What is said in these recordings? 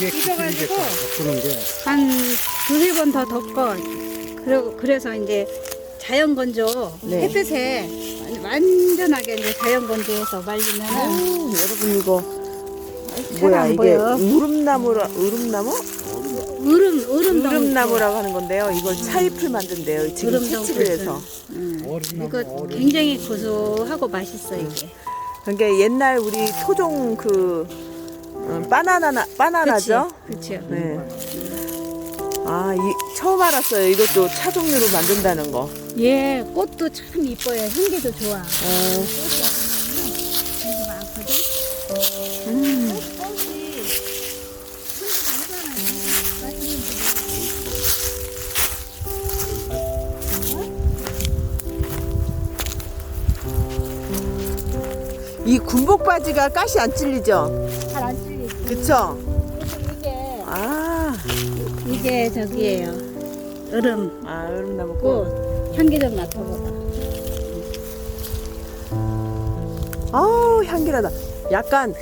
이게 익어가지고 그런 게한 두세 번 더 덮고 그리고 그래서 이제 자연 건조 네. 햇빛에 완전하게 이제 자연 건조해서 말리면은 오, 여러분 이거 잘 뭐야 안 이게 보여. 우름나무라 우름나무? 으름 으름 우름나무라고 하는 건데요. 이걸 차잎을 만든대요. 지금 우름동 채취를 굴. 해서. 음. 이거 어른. 굉장히 고소하고 맛있어 이게. 그러니까 옛날 우리 토종 그 음, 바나나 바나나죠? 그렇죠. 네. 아, 이 처음 알았어요. 이것도 차 종류로 만든다는 거. 예, 꽃도 참 이뻐요. 향기도 좋아. 어, 향기 많거든. 음. 꽃이 이 군복 바지가 가시 안 찔리죠? 잘안. 그쵸? 이게 아, 이게 저기예요. 얼음 아, 우름나무 꽃. 꽃 향기 좀 맡아보다. 아우, 향기나다. 약간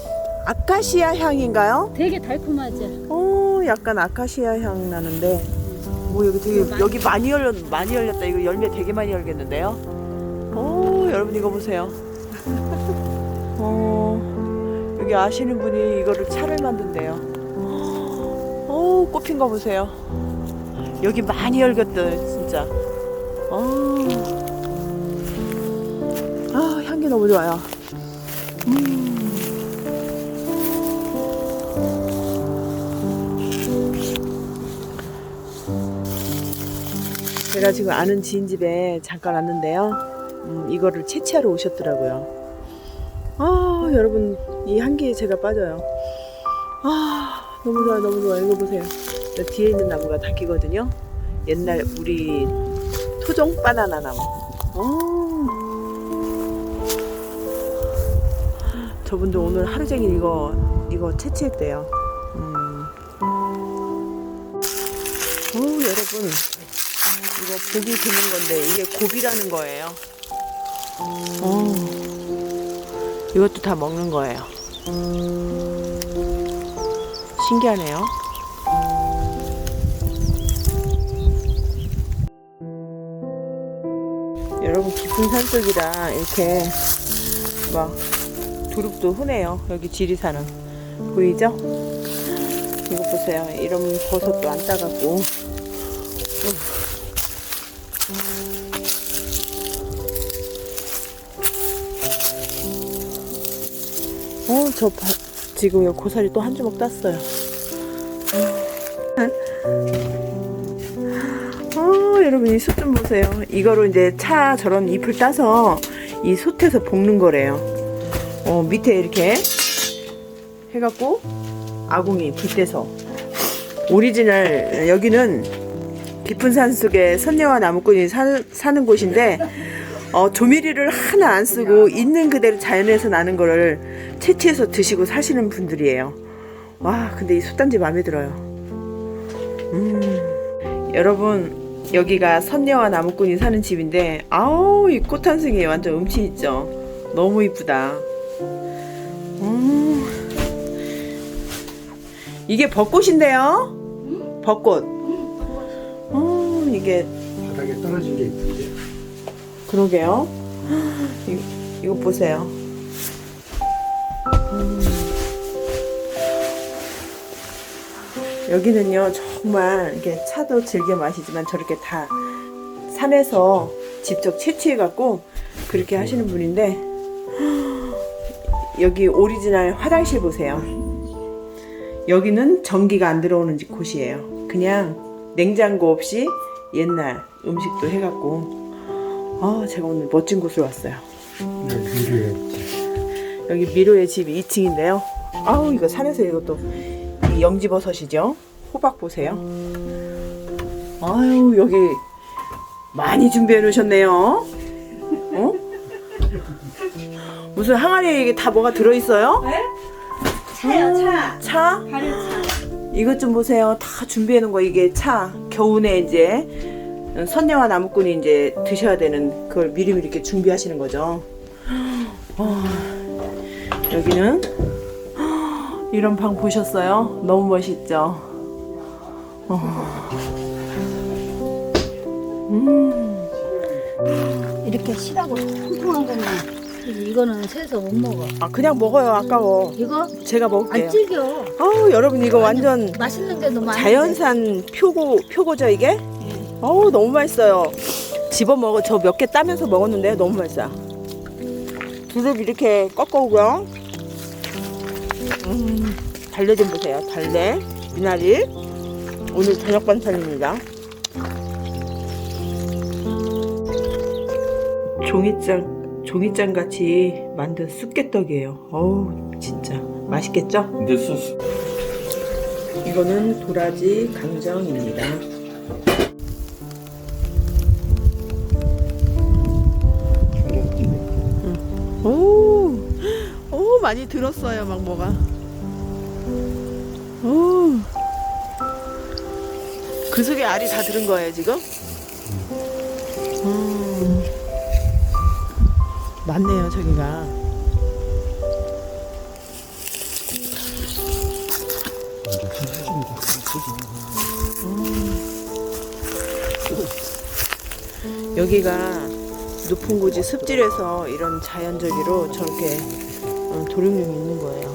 아카시아 향인가요? 되게 달콤하지. 어, 약간 아카시아 향 나는데. 뭐 여기 되게 여기 많이 열렸 많이 열렸다. 이거 열매 되게 많이 열겠는데요. 오, 여러분 이거 보세요. 어, 여기 아시는 분이 이거를 차를 만든대요. 어, 꽃핀 거 보세요. 여기 많이 열렸대, 진짜. 어. 아, 향기 너무 좋아요. 음. 제가 지금 아는 지인 집에 잠깐 왔는데요. 음, 이거를 채취하러 오셨더라고요. 아, 여러분, 이 향기에 제가 빠져요. 아, 너무 좋아요, 너무 좋아요. 이거 보세요. 저 뒤에 있는 나무가 닭이거든요. 옛날 우리 토종 바나나 나무. 어. 저분도 오늘 하루 종일 이거, 이거 채취했대요. 음. 어, 여러분. 이거 고기 드는 건데 이게 고비라는 거예요. 어. 이것도 다 먹는 거예요. 신기하네요. 여러분 깊은 산속이라 이렇게 막 두릅도 흔해요. 여기 지리산은 보이죠? 이거 보세요. 이런 버섯도 안 따갖고 저 바, 지금 여 고사리 또 한 주먹 땄어요. 어, 여러분 이숯좀 보세요. 이거로 이제 차 저런 잎을 따서 이 솥에서 볶는 거래요. 어, 밑에 이렇게 해갖고 아궁이 불 떼서 오리지널 여기는 깊은 산 속에 선녀와 나무꾼이 사, 사는 곳인데 어, 조미료를 하나 안 쓰고 있는 그대로 자연에서 나는 거를 채취해서 드시고 사시는 분들이에요. 와, 근데 이 솥단지 마음에 들어요. 음, 여러분 여기가 선녀와 나무꾼이 사는 집인데 아우 이 꽃 한 송이 완전 음치 있죠. 너무 이쁘다. 음, 이게 벚꽃인데요? 벚꽃. 어, 이게 바닥에 떨어진 게 있던데. 그러게요. 이, 이거 보세요. 음. 여기는요, 정말 이렇게 차도 즐겨 마시지만 저렇게 다 산에서 직접 채취해갖고 그렇게 하시는 분인데, 여기 오리지널 화장실 보세요. 여기는 전기가 안 들어오는 집 곳이에요. 그냥 냉장고 없이 옛날 음식도 해갖고 아, 제가 오늘 멋진 곳을 왔어요. 네, 여기 미로의 집 2층인데요. 아우, 이거 산에서 이것도 이 영지버섯이죠. 호박 보세요. 아유, 여기 많이 준비해 놓으셨네요. 어? 무슨 항아리에 이게 다 뭐가 들어있어요? 차요, 차. 차? 가려차. 이것 좀 보세요. 다 준비해 놓은 거 이게 차. 겨우내 이제 선녀와 나무꾼이 이제 드셔야 되는 그걸 미리미리 이렇게 준비하시는 거죠. 와, 여기는 이런 방 보셨어요? 너무 멋있죠? 이렇게 실하고 통통한 것만. 이거는 새서 못 먹어. 아 그냥 먹어요 아까워 이거 제가 먹을게요 안 질겨. 어우 여러분 이거 완전 맛있는 게 너무. 자연산 표고 표고죠 이게? 어우 너무 맛있어요. 집어 먹어 저 몇 개 따면서 먹었는데 너무 맛있어요. 두릅 이렇게 꺾어오고요. 음, 달래 좀 보세요. 달래 미나리 오늘 저녁 반찬입니다. 종이장 종이장 같이 만든 쑥개떡이에요. 어우 진짜 맛있겠죠? 근데 소스 이거는 도라지 강정입니다. 많이 들었어요, 막 뭐가. 오, 그 속에 알이 다 들은 거예요 지금? 음, 많네요 저기가. 여기가 높은 곳이 습질해서 이런 자연적으로 저렇게 어, 조림용이 있는 거예요.